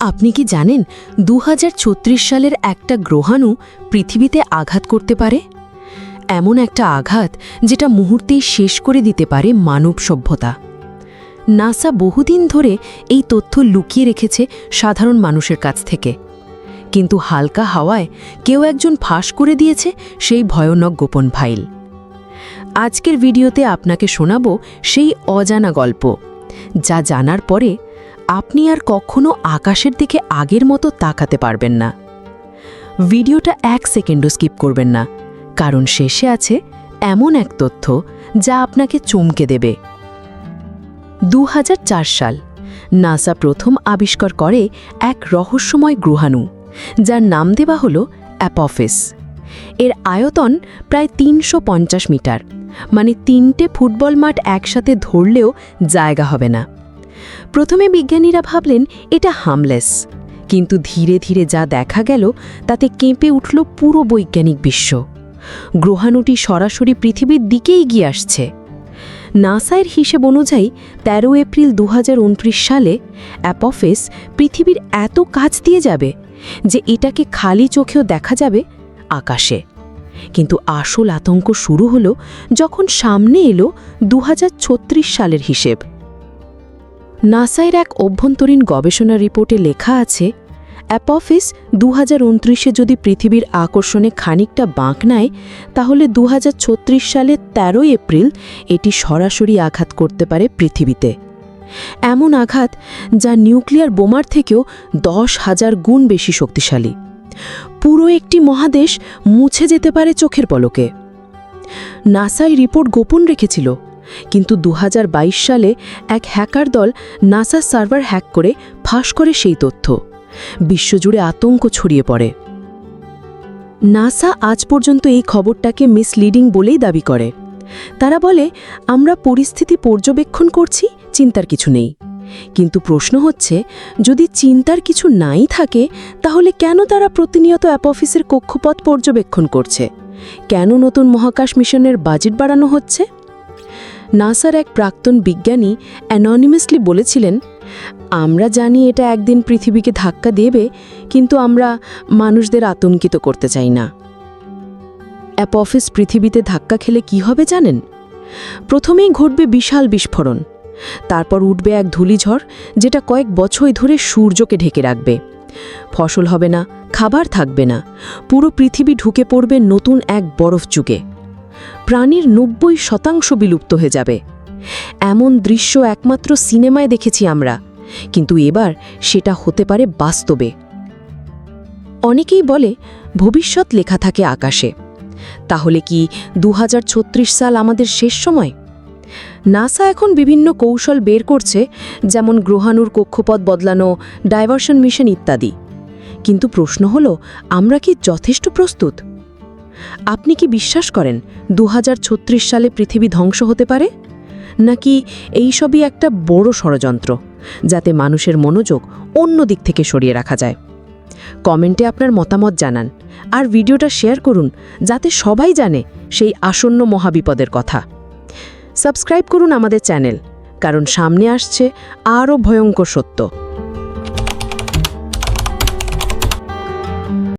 আপনি কি জানেন দু হাজার ছত্রিশ সালের একটা গ্রহাণু পৃথিবীতে আঘাত করতে পারে? এমন একটা আঘাত যেটা মুহূর্তেই শেষ করে দিতে পারে মানব সভ্যতা। নাসা বহুদিন ধরে এই তথ্য লুকিয়ে রেখেছে সাধারণ মানুষের কাছ থেকে। কিন্তু হালকা হাওয়ায় কেউ একজন ফাঁস করে দিয়েছে সেই ভয়ানক গোপন ফাইল। আজকের ভিডিওতে আপনাকে শোনাবো সেই অজানা গল্প, যা জানার পরে আপনি আর কখনো আকাশের দিকে আগের মতো তাকাতে পারবেন না। ভিডিওটা এক সেকেন্ডও স্কিপ করবেন না, কারণ শেষে আছে এমন এক তথ্য যা আপনাকে চমকে দেবে। দু হাজার চার সাল, নাসা প্রথম আবিষ্কার করে এক রহস্যময় গ্রহাণু, যার নাম দেওয়া হল অ্যাপফিস। এর আয়তন প্রায় তিনশো পঞ্চাশ মিটার মানে তিনটে ফুটবল মাঠ একসাথে ধরলেও জায়গা হবে না। প্রথমে বিজ্ঞানীরা ভাবলেন এটা হামলেস। কিন্তু ধীরে ধীরে যা দেখা গেল, তাতে কেঁপে উঠল পুরো বৈজ্ঞানিক বিশ্ব। গ্রহাণুটি সরাসরি পৃথিবীর দিকেই গিয়ে আসছে। নাসায়ের হিসেব অনুযায়ী ১৩ এপ্রিল দু হাজার উনত্রিশ সালে অ্যাপফেস পৃথিবীর এত কাছ দিয়ে যাবে যে এটাকে খালি চোখেও দেখা যাবে আকাশে। কিন্তু আসল আতঙ্ক শুরু হলো যখন সামনে এলো দু হাজার ছত্রিশ সালের হিসেব। নাসায়ের এক অভ্যন্তরীণ গবেষণা রিপোর্টে লেখা আছে, অ্যাপফিস দু উনত্রিশে যদি পৃথিবীর আকর্ষণে খানিকটা বাঁক নেয়, তাহলে দু সালে ১৩ এপ্রিল এটি সরাসরি আঘাত করতে পারে পৃথিবীতে। এমন আঘাত যা নিউক্লিয়ার বোমার থেকেও দশ হাজার গুণ বেশি শক্তিশালী। পুরো একটি মহাদেশ মুছে যেতে পারে চোখের পলকে। নাসাই রিপোর্ট গোপন রেখেছিল। কিন্তু দু হাজার বাইশ সালে এক হ্যাকার দল নাসা সার্ভার হ্যাক করে ফাঁস করে সেই তথ্য। বিশ্বজুড়ে আতঙ্ক ছড়িয়ে পড়ে। নাসা আজ পর্যন্ত এই খবরটাকে মিসলিডিং বলেই দাবি করে। তারা বলে, আমরা পরিস্থিতি পর্যবেক্ষণ করছি, চিন্তার কিছু নেই। কিন্তু প্রশ্ন হচ্ছে, যদি চিন্তার কিছু নাই থাকে, তাহলে কেন তারা প্রতিনিয়ত অ্যাপ অফিসের কক্ষপথ পর্যবেক্ষণ করছে? কেন নতুন মহাকাশ মিশনের বাজেট বাড়ানো হচ্ছে? নাসার এক প্রাক্তন বিজ্ঞানী অ্যাননিমাসলি বলেছিলেন, আমরা জানি এটা একদিন পৃথিবীকে ধাক্কা দেবে, কিন্তু আমরা মানুষদের আতঙ্কিত করতে চাই না। অ্যাপঅফিস পৃথিবীতে ধাক্কা খেলে কি হবে জানেন? প্রথমেই ঘটবে বিশাল বিস্ফোরণ। তারপর উঠবে এক ধূলিঝড় যেটা কয়েক বছর ধরে সূর্যকে ঢেকে রাখবে। ফসল হবে না, খাবার থাকবে না, পুরো পৃথিবী ঢুকে পড়বে নতুন এক বরফ যুগে। প্রাণীর নব্বই শতাংশ বিলুপ্ত হয়ে যাবে। এমন দৃশ্য একমাত্র সিনেমায় দেখেছি আমরা, কিন্তু এবার সেটা হতে পারে বাস্তবে। অনেকেই বলে, ভবিষ্যৎ লেখা থাকে আকাশে। তাহলে কি দু হাজার ছত্রিশ সাল আমাদের শেষ সময়? নাসা এখন বিভিন্ন কৌশল বের করছে, যেমন গ্রহাণুর কক্ষপথ বদলানো ডাইভার্সন মিশন ইত্যাদি। কিন্তু প্রশ্ন হল, আমরা কি যথেষ্ট প্রস্তুত? আপনি কি বিশ্বাস করেন দু হাজার ছত্রিশ সালে পৃথিবী ধ্বংস হতে পারে? নাকি এইসবই একটা বড় ষড়যন্ত্র যাতে মানুষের মনোযোগ অন্য দিক থেকে সরিয়ে রাখা যায়? কমেন্টে আপনার মতামত জানান আর ভিডিওটা শেয়ার করুন যাতে সবাই জানে সেই আসন্ন মহাবিপদের কথা। সাবস্ক্রাইব করুন আমাদের চ্যানেল, কারণ সামনে আসছে আরও ভয়ঙ্কর সত্য।